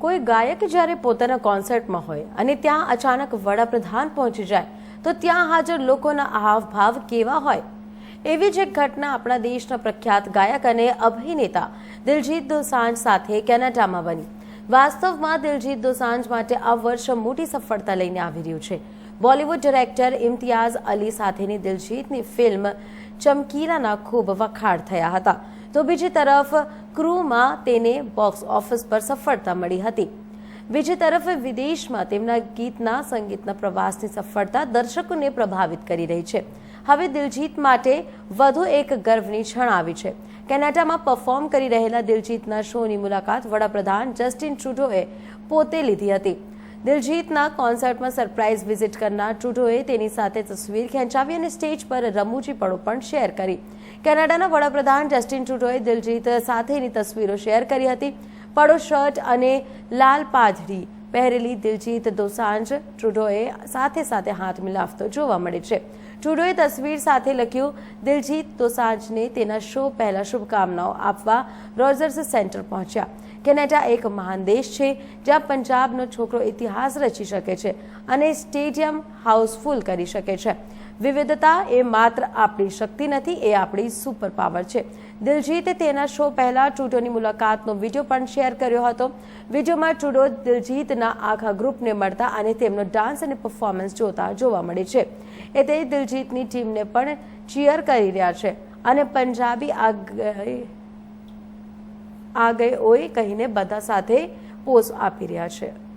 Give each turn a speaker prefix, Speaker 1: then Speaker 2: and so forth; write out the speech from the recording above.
Speaker 1: કોઈ ગાયક જ્યારે પોતાના કોન્સર્ટમાં હોય અને ત્યાં અચાનક વડાપ્રધાન પહોંચી જાય, તો ત્યાં હાજર લોકોના હાવભાવ કેવા હોય? એવી જ એક ઘટના આપણા દેશના પ્રખ્યાત ગાયક અને અભિનેતા દિલજીત દોસાંજ સાથે કેનેડામાં બની. વાસ્તવમાં દિલજીત દોસાંજ માટે આ વર્ષ મોટી સફળતા લઈને આવી રહ્યું છે. બોલિવૂડ ડિરેક્ટર ઇમ્તિયાઝ અલી સાથેની દિલજીતની ફિલ્મ ચમકીરાના ખૂબ વખાણ થયા હતા. તો બીજી તરફ ક્રૂમાં તેને બોક્સ ઓફિસ પર સફળતા મળી હતી. બીજી તરફ વિદેશમાં તેમના ગીતના સંગીતના પ્રવાસની સફળતા દર્શકોને પ્રભાવિત કરી રહી છે. હવે દિલજીત માટે વધુ એક ગર્વની ક્ષણ આવી છે. કેનેડામાં પરફોર્મ કરી રહેલા દિલજીતના શોની મુલાકાત વડાપ્રધાન જસ્ટિન ટ્રુડોએ પોતે લીધી હતી. દિલજીતના કોન્સર્ટમાં સરપ્રાઇઝ વિઝિટ કરનાર ટ્રુડોએ તેની સાથે તસવીર ખેંચાવી અને સ્ટેજ પર રમૂજી પડો પણ શેર કરી. કેનેડાના વડાપ્રધાન જસ્ટિન ટ્રુડોએ દિલજીત સાથેની તસવીરો શેર કરી હતી. પડો શર્ટ અને લાલ પાઘડી પહેરેલી દિલજીત દોસાંજ ટ્રુડોએ સાથે સાથે હાથ મિલાવતો જોવા મળે છે. ટ્રુડોએ તસવીર સાથે લખ્યું, દિલજીત દોસાંજને તેના શો પહેલા શુભકામનાઓ આપવા રોજર્સ સેન્ટર પહોંચ્યા. કેનેડા એક મહાન દેશ છે, જ્યાં પંજાબનો છોકરો ઇતિહાસ રચી શકે છે અને સ્ટેડિયમ હાઉસફુલ કરી શકે છે. વિવિધતા એ માત્ર આપણી શક્તિ નથી, એ આપણી સુપર પાવર છે. દિલજીતે તેના શો પહેલા ટ્રુડોની મુલાકાતનો વીડિયો પણ શેર કર્યો હતો. વિડીયોમાં ટ્રુડો દિલજીતના આખા ગ્રુપને મળતા અને તેમનો ડાન્સ અને પરફોર્મન્સ જોતા જોવા મળે છે. એ તે દિલજીતની ટીમને પણ ચીયર કરી રહ્યા છે અને પંજાબી આ આ ગઈ ઓય કહીને બધા સાથે પોઝ આપી રહ્યા છે.